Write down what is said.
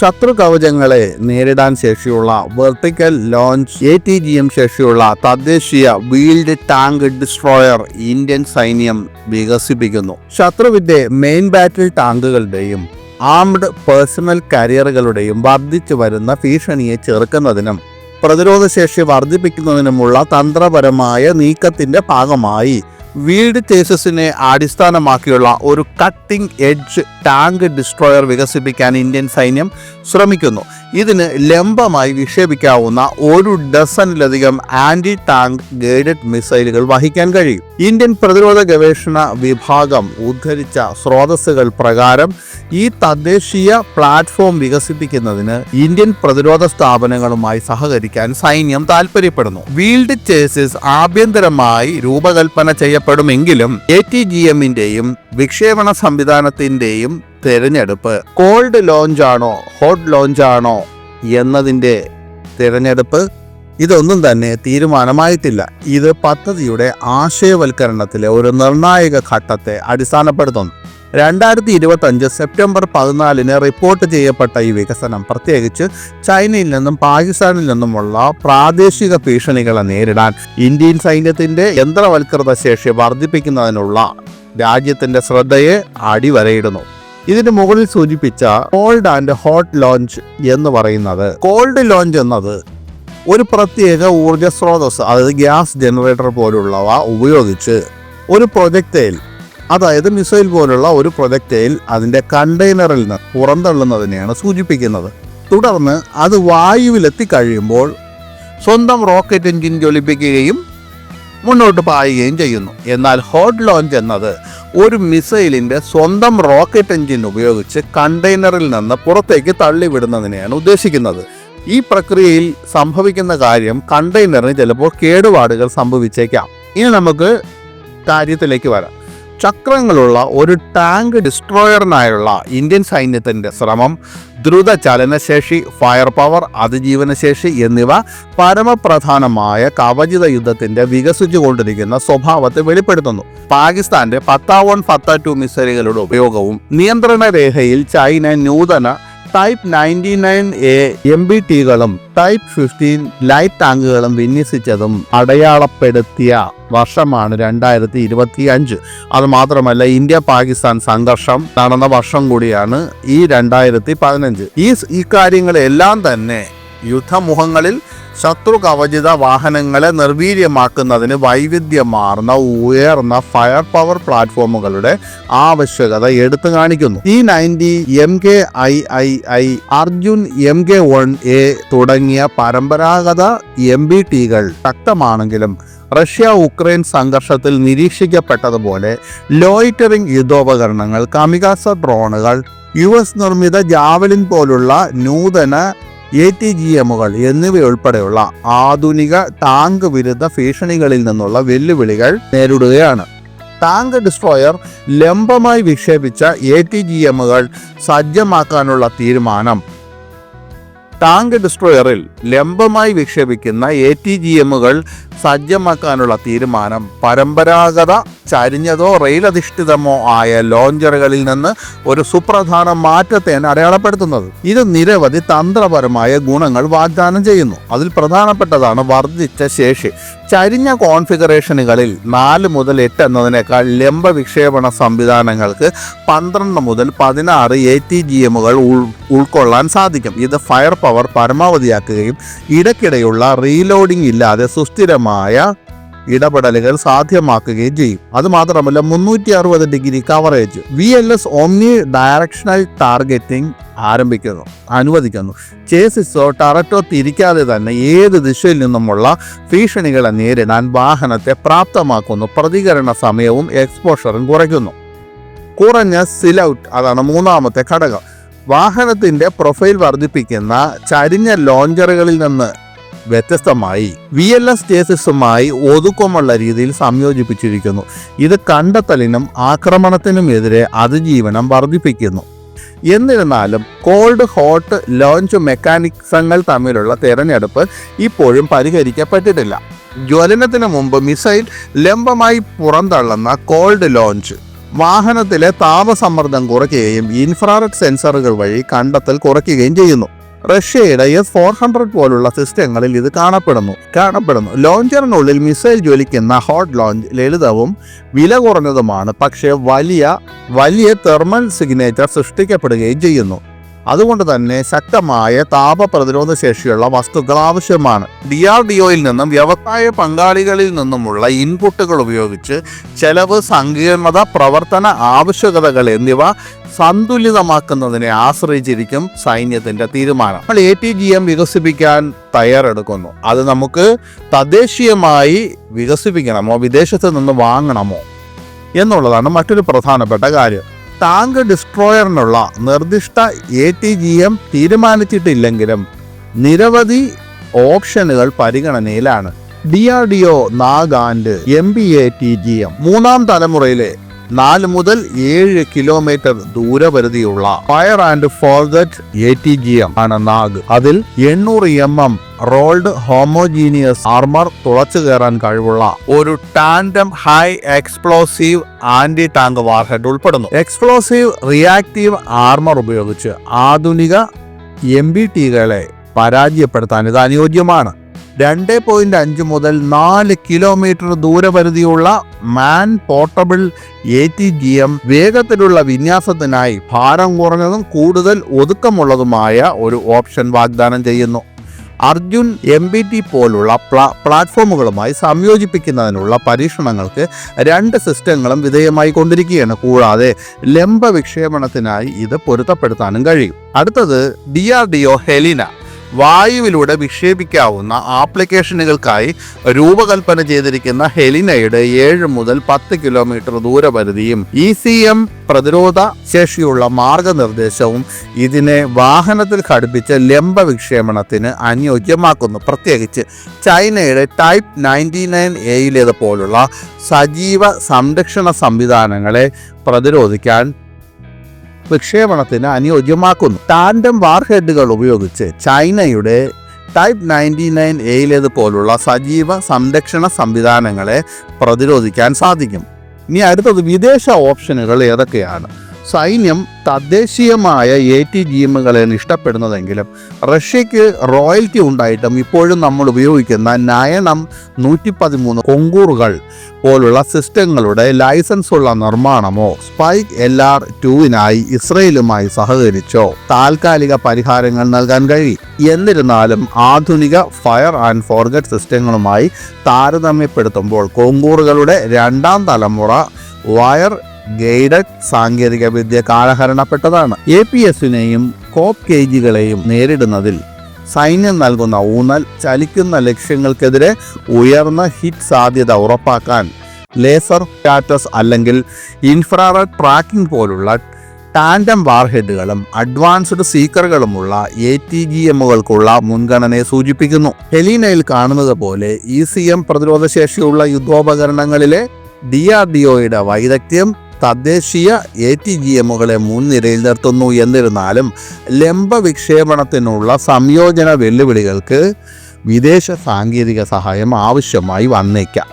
ശത്രു കവചങ്ങളെ നേരിടാൻ ശേഷിയുള്ള vertical launch A T G M ശേഷിയുള്ള തദ്ദേശീയ വീൽഡ് ടാങ്ക് ഡിസ്ട്രോയർ ഇന്ത്യൻ സൈന്യം വികസിപ്പിക്കുന്നു. ശത്രുവിന്റെ മെയിൻ ബാറ്റിൽ ടാങ്കുകളുടെയും ആംഡ് പേഴ്സണൽ കരിയറുകളുടെയും വർദ്ധിച്ചു വരുന്ന ഭീഷണിയെ ചെറുക്കുന്നതിനും പ്രതിരോധശേഷി വർദ്ധിപ്പിക്കുന്നതിനുമുള്ള തന്ത്രപരമായ നീക്കത്തിന്റെ ഭാഗമായി വീൽഡ് ചേസസിനെ അടിസ്ഥാനമാക്കിയുള്ള ഒരു കട്ടിംഗ് എഡ്ജ് ടാങ്ക് ഡിസ്ട്രോയർ വികസിപ്പിക്കാൻ ഇന്ത്യൻ സൈന്യം ശ്രമിക്കുന്നു. ഇതിന് ലംബമായി വിക്ഷേപിക്കാവുന്ന ഒരു ഡസനിലധികം ആന്റി ടാങ്ക് ഗൈഡഡ് മിസൈലുകൾ വഹിക്കാൻ കഴിയും. ഇന്ത്യൻ പ്രതിരോധ ഗവേഷണ വിഭാഗം ഉദ്ധരിച്ച സ്രോതസ്സുകൾ പ്രകാരം ഈ തദ്ദേശീയ പ്ലാറ്റ്ഫോം വികസിപ്പിക്കുന്നതിന് ഇന്ത്യൻ പ്രതിരോധ സ്ഥാപനങ്ങളുമായി സഹകരിക്കാൻ സൈന്യം താൽപ്പര്യപ്പെടുന്നു. വീൽഡ് ചേസിസ് ആഭ്യന്തരമായി രൂപകൽപ്പന ചെയ്യപ്പെടുമെങ്കിലും എ ടി ജി എമ്മിന്റെയും വിക്ഷേപണ സംവിധാനത്തിന്റെയും തിരഞ്ഞെടുപ്പ്. കോൾഡ് ലോഞ്ച് ആണോ? ഹോട്ട് ലോഞ്ച് ആണോ? എന്നതിന്റെ തിരഞ്ഞെടുപ്പ്. ഇതൊന്നും തന്നെ തീരുമാനമായിട്ടില്ല. ഇത് പദ്ധതിയുടെ ആശയവൽക്കരണത്തിലെ ഒരു നിർണായക ഘട്ടത്തെ അടിസ്ഥാനപ്പെടുത്തുന്നു. രണ്ടായിരത്തി ഇരുപത്തി അഞ്ച് സെപ്റ്റംബർ പതിനാലിന് റിപ്പോർട്ട് ചെയ്യപ്പെട്ട ഈ വികസനം പ്രത്യേകിച്ച് ചൈനയിൽ നിന്നും പാകിസ്ഥാനിൽ നിന്നുമുള്ള പ്രാദേശിക ഭീഷണികളെ നേരിടാൻ ഇന്ത്യൻ സൈന്യത്തിന്റെ യന്ത്രവൽകൃത ശേഷി വർദ്ധിപ്പിക്കുന്നതിനുള്ള രാജ്യത്തിന്റെ ശ്രദ്ധയെ അടിവരയിടുന്നു. ഇതിന് മുകളിൽ സൂചിപ്പിച്ച കോൾഡ് ആൻഡ് ഹോട്ട് ലോഞ്ച് എന്ന് പറയുന്നത്. കോൾഡ് ലോഞ്ച് എന്നത് ഒരു പ്രത്യേക ഊർജ സ്രോതസ് അതായത് ഗ്യാസ് ജനറേറ്റർ പോലുള്ളവ ഉപയോഗിച്ച് ഒരു പ്രൊജക്റ്റയിൽ അതായത് മിസൈൽ പോലുള്ള ഒരു പ്രൊജക്റ്റയിൽ അതിന്റെ കണ്ടെയ്നറിൽ നിന്ന് പുറന്തള്ളുന്നതിനെയാണ് സൂചിപ്പിക്കുന്നത്. തുടർന്ന് അത് വായുവിലെത്തിക്കഴിയുമ്പോൾ സ്വന്തം റോക്കറ്റ് എഞ്ചിൻ ജ്വലിപ്പിക്കുകയും മുന്നോട്ട് പായുകയും ചെയ്യുന്നു. എന്നാൽ ഹോട്ട് ലോഞ്ച് എന്നത് ഒരു മിസൈലിന്റെ സ്വന്തം റോക്കറ്റ് എഞ്ചിൻ ഉപയോഗിച്ച് കണ്ടെയ്നറിൽ നിന്ന് പുറത്തേക്ക് തള്ളിവിടുന്നതിനെയാണ് ഉദ്ദേശിക്കുന്നത്. ഈ പ്രക്രിയയിൽ സംഭവിക്കുന്ന കാര്യം കണ്ടെയ്നറിന് ചിലപ്പോൾ കേടുപാടുകൾ സംഭവിച്ചേക്കാം. ഇനി നമുക്ക് കാര്യത്തിലേക്ക് വരാം. ചക്രങ്ങളുള്ള ഒരു ടാങ്ക് ഡിസ്ട്രോയറിനായുള്ള ഇന്ത്യൻ സൈന്യത്തിന്റെ ശ്രമം ദ്രുത ചലനശേഷി ഫയർ പവർ അതിജീവനശേഷി എന്നിവ പരമപ്രധാനമായ കവചിത യുദ്ധത്തിന്റെ വികസിച്ചുകൊണ്ടിരിക്കുന്ന സ്വഭാവത്തെ വെളിപ്പെടുത്തുന്നു. പാകിസ്ഥാന്റെ പത്താവൺ ഫത്ത ടു മിസൈലുകളുടെ ഉപയോഗവും നിയന്ത്രണ രേഖയിൽ ചൈന നൂതന type ninety nine A M B ടികളും type fifteen light ടാങ്കുകളും വിന്യസിച്ചതും അടയാളപ്പെടുത്തിയ വർഷമാണ് രണ്ടായിരത്തി ഇരുപത്തി അഞ്ച് അത് മാത്രമല്ല ഇന്ത്യ പാകിസ്ഥാൻ സംഘർഷം നടന്ന വർഷം കൂടിയാണ് ഈ രണ്ടായിരത്തി പതിനഞ്ച് ഈ ഈ കാര്യങ്ങളെല്ലാം തന്നെ യുദ്ധമുഖങ്ങളിൽ ശത്രു കവചിത വാഹനങ്ങളെ നിർവീര്യമാക്കുന്നതിന് വൈവിധ്യമാർന്ന ഉയർന്ന ഫയർ പവർ പ്ലാറ്റ്ഫോമുകളുടെ ആവശ്യകത എടുത്തു കാണിക്കുന്നു. ഈ ninety M K I I I Arjun M K one A തുടങ്ങിയ പരമ്പരാഗത എം ബി ടികൾ ശക്തമാണെങ്കിലും റഷ്യ ഉക്രൈൻ സംഘർഷത്തിൽ നിരീക്ഷിക്കപ്പെട്ടതുപോലെ ലോയിറ്ററിംഗ് യുദ്ധോപകരണങ്ങൾ കമികാസ ഡ്രോണുകൾ യു എസ് നിർമ്മിത ജാവലിൻ പോലുള്ള നൂതന എ ടി ജി എമ്മുകൾ എന്നിവയുൾപ്പെടെയുള്ള ആധുനിക ടാങ്ക് വിരുദ്ധ ഭീഷണികളിൽ നിന്നുള്ള വെല്ലുവിളികൾ നേരിടുകയാണ്. ടാങ്ക് ഡിസ്ട്രോയർ ലംബമായി വിക്ഷേപിച്ച എ ടി ജി എമ്മുകൾ സജ്ജമാക്കാനുള്ള തീരുമാനം. ടാങ്ക് ഡിസ്ട്രോയറിൽ ലംബമായി വിക്ഷേപിക്കുന്ന എ ടി ജി എമ്മുകൾ സജ്ജമാക്കാനുള്ള തീരുമാനം പരമ്പരാഗത ചരിഞ്ഞതോ റെയിൽ അധിഷ്ഠിതമോ ആയ ലോഞ്ചറുകളിൽ നിന്ന് ഒരു സുപ്രധാന മാറ്റത്തെയാണ് അടയാളപ്പെടുത്തുന്നത്. ഇത് നിരവധി തന്ത്രപരമായ ഗുണങ്ങൾ വാഗ്ദാനം ചെയ്യുന്നു. അതിൽ പ്രധാനപ്പെട്ടതാണ് വർദ്ധിച്ച ശേഷി. ചരിഞ്ഞ കോൺഫിഗറേഷനുകളിൽ നാല് മുതൽ എട്ട് എന്നതിനേക്കാൾ ലംബ വിക്ഷേപണ സംവിധാനങ്ങൾക്ക് പന്ത്രണ്ട് മുതൽ പതിനാറ് എ ടി ജി എമ്മുകൾ ഉൾക്കൊള്ളാൻ സാധിക്കും. ഇത് ഫയർ പവർ പരമാവധിയാക്കുകയും ഇടയ്ക്കിടെയുള്ള റീലോഡിംഗ് ഇല്ലാതെ സുസ്ഥിരമായ ഇടപെടലുകൾ സാധ്യമാക്കുകയും ചെയ്യും. അത് മാത്രമല്ല മുന്നൂറ്റി അറുപത് degree coverage V L S omni directional targeting ആരംഭിക്കുന്നു അനുവദിക്കുന്നു. ചേസിസോ ടററ്റോ തിരിക്കാതെ തന്നെ ഏത് ദിശയിൽ നിന്നുമുള്ള ഭീഷണികളെ നേരിടാൻ വാഹനത്തെ പ്രാപ്തമാക്കുന്നു. പ്രതികരണ സമയവും എക്സ്പോഷറും കുറയ്ക്കുന്നു. കുറഞ്ഞ സിലൗട്ട് അതാണ് മൂന്നാമത്തെ ഘടകം. വാഹനത്തിന്റെ പ്രൊഫൈൽ വർദ്ധിപ്പിക്കുന്ന ചരിഞ്ഞ ലോഞ്ചറുകളിൽ നിന്ന് വ്യത്യസ്തമായി വി എൽ എസ് ചേസിസുമായി ഒതുക്കമുള്ള രീതിയിൽ സംയോജിപ്പിച്ചിരിക്കുന്നു. ഇത് കണ്ടെത്തലിനും ആക്രമണത്തിനുമെതിരെ അതിജീവനം വർദ്ധിപ്പിക്കുന്നു. എന്നിരുന്നാലും കോൾഡ് ഹോട്ട് ലോഞ്ച് മെക്കാനിസങ്ങൾ തമ്മിലുള്ള തിരഞ്ഞെടുപ്പ് ഇപ്പോഴും പരിഹരിക്കപ്പെട്ടിട്ടില്ല. ജ്വലനത്തിന് മുമ്പ് മിസൈൽ ലംബമായി പുറന്തള്ളുന്ന കോൾഡ് ലോഞ്ച് വാഹനത്തിലെ താപസമ്മർദ്ദം കുറയ്ക്കുകയും ഇൻഫ്രാറെഡ് സെൻസറുകൾ വഴി കണ്ടെത്തൽ കുറയ്ക്കുകയും ചെയ്യുന്നു. റഷ്യയുടെ എസ് ഫോർ ഹൺഡ്രഡ് പോലുള്ള സിസ്റ്റങ്ങളിൽ ഇത് കാണപ്പെടുന്നു. കാണപ്പെടുന്നു. ലോഞ്ചറിനുള്ളിൽ മിസൈൽ ജ്വലിക്കുന്ന ഹോട്ട് ലോഞ്ച് ലളിതവും വില കുറഞ്ഞതുമാണ്. പക്ഷേ വലിയ വലിയ തെർമൽ സിഗ്നേച്ചർ സൃഷ്ടിക്കപ്പെടുകയും ചെയ്യുന്നു. അതുകൊണ്ട് തന്നെ ശക്തമായ താപ പ്രതിരോധ ശേഷിയുള്ള വസ്തുക്കൾ ആവശ്യമാണ്. ഡി ആർ ഡി ഒയിൽ നിന്നും വ്യവസായ പങ്കാളികളിൽ നിന്നുമുള്ള ഇൻപുട്ടുകൾ ഉപയോഗിച്ച് ചെലവ് സങ്കീർണത പ്രവർത്തന ആവശ്യകതകൾ എന്നിവ സന്തുലിതമാക്കുന്നതിനെ ആശ്രയിച്ചിരിക്കും സൈന്യത്തിന്റെ തീരുമാനം. നമ്മൾ എ ടി ജി എം വികസിപ്പിക്കാൻ തയ്യാറെടുക്കുന്നു. അത് നമുക്ക് തദ്ദേശീയമായി വികസിപ്പിക്കണമോ വിദേശത്ത് നിന്ന് വാങ്ങണമോ എന്നുള്ളതാണ് മറ്റൊരു പ്രധാനപ്പെട്ട കാര്യം. ടാങ്ക് ഡിസ്ട്രോയറിനുള്ള നിർദ്ദിഷ്ട എ ടി ജി എം തീരുമാനിച്ചിട്ടില്ലെങ്കിലും നിരവധി ഓപ്ഷനുകൾ പരിഗണനയിലാണ്. D R D O Nag and M B A T G M മൂന്നാം തലമുറയിലെ നാല് മുതൽ ഏഴ് kilometre ദൂരപരിധിയുള്ള fire and forget A T G M ആണ് നാഗ്. അതിൽ എണ്ണൂറ് M M rolled homogeneous armour തുളച്ചു കയറാൻ കഴിവുള്ള ഒരു tandem high explosive anti tank warhead ഉൾപ്പെടുന്നു. എക്സ്പ്ലോസീവ് റിയാക്റ്റീവ് ആർമർ ഉപയോഗിച്ച് ആധുനിക എം ബി ടികളെ പരാജയപ്പെടുത്താൻ ഇത് അനുയോജ്യമാണ്. രണ്ട് പോയിന്റ് അഞ്ച് മുതൽ നാല് kilometre ദൂരപരിധിയുള്ള man portable A T G M വേഗത്തിലുള്ള വിന്യാസത്തിനായി ഭാരം കുറഞ്ഞതും കൂടുതൽ ഒതുക്കമുള്ളതുമായ ഒരു ഓപ്ഷൻ വാഗ്ദാനം ചെയ്യുന്നു. അർജുൻ എം ബി ടി പോലുള്ള പ്ലാ പ്ലാറ്റ്ഫോമുകളുമായി സംയോജിപ്പിക്കുന്നതിനുള്ള പരീക്ഷണങ്ങൾക്ക് രണ്ട് സിസ്റ്റങ്ങളും വിധേയമായി കൊണ്ടിരിക്കുകയാണ്. കൂടാതെ ലംബ വിക്ഷേപണത്തിനായി ഇത് പൊരുത്തപ്പെടുത്താനും കഴിയും. അടുത്തത് D R D O Helina വായുവിലൂടെ വിക്ഷേപിക്കാവുന്ന ആപ്ലിക്കേഷനുകൾക്കായി രൂപകൽപ്പന ചെയ്തിരിക്കുന്ന ഹെലിനയുടെ ഏഴ് മുതൽ പത്ത് കിലോമീറ്റർ ദൂരപരിധിയും ഇ സി എം പ്രതിരോധ ശേഷിയുള്ള മാർഗനിർദ്ദേശവും ഇതിനെ വാഹനത്തിൽ ഘടിപ്പിച്ച ലംബ വിക്ഷേപണത്തിന് അനുയോജ്യമാക്കുന്നു. പ്രത്യേകിച്ച് ചൈനയുടെ ടൈപ്പ് നയന്റി നയൻ എയിലേതുപോലുള്ള സജീവ സംരക്ഷണ സംവിധാനങ്ങളെ പ്രതിരോധിക്കാൻ വിക്ഷേപണത്തിന് അനുയോജ്യമാക്കുന്നു. ടാൻഡം വാർഹെഡുകൾ ഉപയോഗിച്ച് ചൈനയുടെ ടൈപ്പ് നയന്റി നയൻ എയിലേത് പോലുള്ള സജീവ സംരക്ഷണ സംവിധാനങ്ങളെ പ്രതിരോധിക്കാൻ സാധിക്കും. ഇനി അടുത്തത് വിദേശ ഓപ്ഷനുകൾ ഏതൊക്കെയാണ്? സൈന്യം തദ്ദേശീയമായ എ ടി ജി എമ്മുകളെയാണ് ഇഷ്ടപ്പെടുന്നതെങ്കിലും റഷ്യക്ക് റോയൽറ്റി ഉണ്ടായിട്ടും ഇപ്പോഴും നമ്മൾ ഉപയോഗിക്കുന്ന നയനം നൂറ്റി പതിമൂന്ന് കൊങ്കൂറുകൾ പോലുള്ള സിസ്റ്റങ്ങളുടെ ലൈസൻസ് ഉള്ള നിർമ്മാണമോ സ്പൈക്ക് എൽ ആർ ടുവിനായി ഇസ്രയേലുമായി സഹകരിച്ചോ? താൽക്കാലിക പരിഹാരങ്ങൾ നൽകാൻ കഴിയും എന്നിരുന്നാലും ആധുനിക ഫയർ ആൻഡ് ഫോർഗറ്റ് സിസ്റ്റങ്ങളുമായി താരതമ്യപ്പെടുത്തുമ്പോൾ കൊങ്കൂറുകളുടെ രണ്ടാം തലമുറ വയർ ഗൈഡഡ് സാങ്കേതിക വിദ്യ കാലഹരണപ്പെട്ടതാണ്. എ പി എസിനെയും കോപ്പ് കേജുകളെയും നേരിടുന്നതിൽ സൈന്യം നൽകുന്ന ഊന്നൽ ചലിക്കുന്ന ലക്ഷ്യങ്ങൾക്കെതിരെ ഉയർന്ന ഹിറ്റ് സാധ്യത ഉറപ്പാക്കാൻ ലേസർ സ്റ്റാറ്റസ് അല്ലെങ്കിൽ ഇൻഫ്രാറെഡ് ട്രാക്കിംഗ് പോലുള്ള ടാൻഡം വാർഹെഡുകളും അഡ്വാൻസ്ഡ് സീക്കറുകളുമുള്ള എ ടി ജി എമ്മുകൾക്കുള്ള മുൻഗണനയെ സൂചിപ്പിക്കുന്നു. ഹെലീനയിൽ കാണുന്നത് പോലെ ഇ സി എം പ്രതിരോധശേഷിയുള്ള യുദ്ധോപകരണങ്ങളിലെ ഡി ആർ ഡി ഒയുടെ വൈദഗ്ധ്യം തദ്ദേശീയ എ ടി ജി എമ്മുകളെ മുൻനിരയിൽ നിർത്തുന്നു. എന്നിരുന്നാലും ലംബ വിക്ഷേപണത്തിനുള്ള സംയോജന വെല്ലുവിളികൾക്ക് വിദേശ സാങ്കേതിക സഹായം ആവശ്യമായി വന്നേക്കാം.